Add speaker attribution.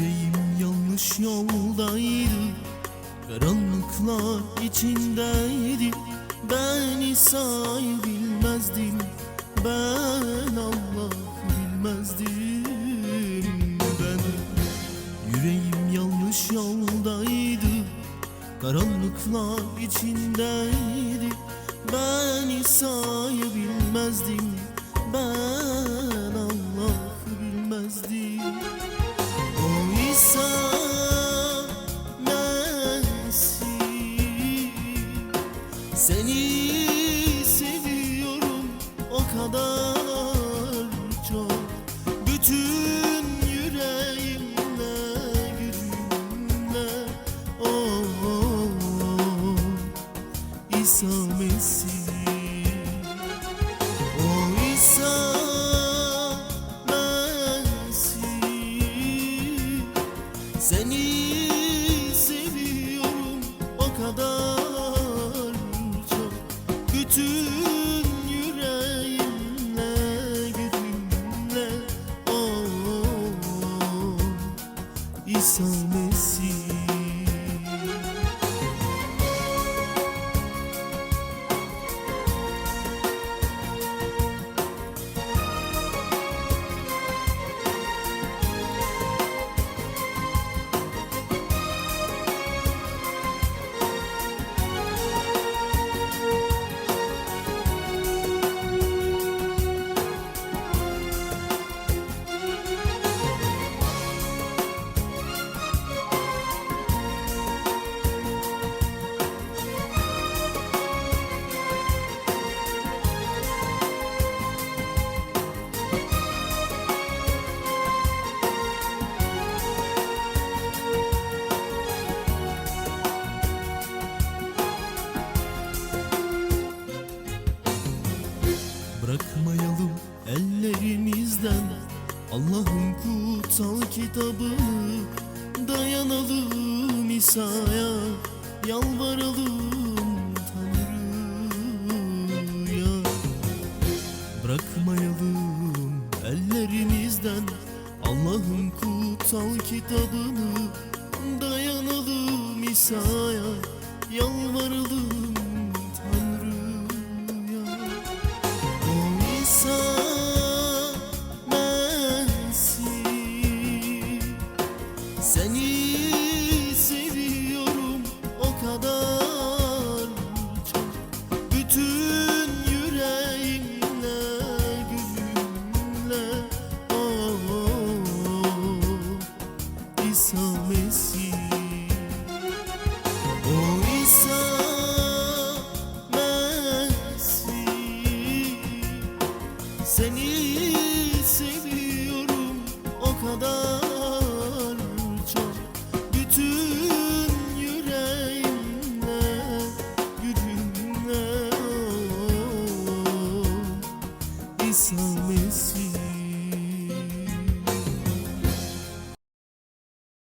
Speaker 1: Yüreğim yanlış yoldaydı. Karanlıklar içindeydi. Ben İsa'yı bilmezdim. Ben Allah bilmezdim. Ben Yüreğim yanlış yoldaydı. Karanlıklar içindeydi. Ben İsa'yı bilmezdim. Ben Allah'ı bilmezdim oh. İsa Mesih O İsa Mesih Seni seviyorum o kadar çok. Bütün yüreğimle gücümle oh, oh, ellerimizden Allah'ın kutsal kitabını Dayanalım İsa'ya Yalvaralım Tanrı'ya. Bırakmayalım ellerimizden Allah'ın kutsal kitabını Dayanalım İsa'ya Yalvaralım Seni são Messias.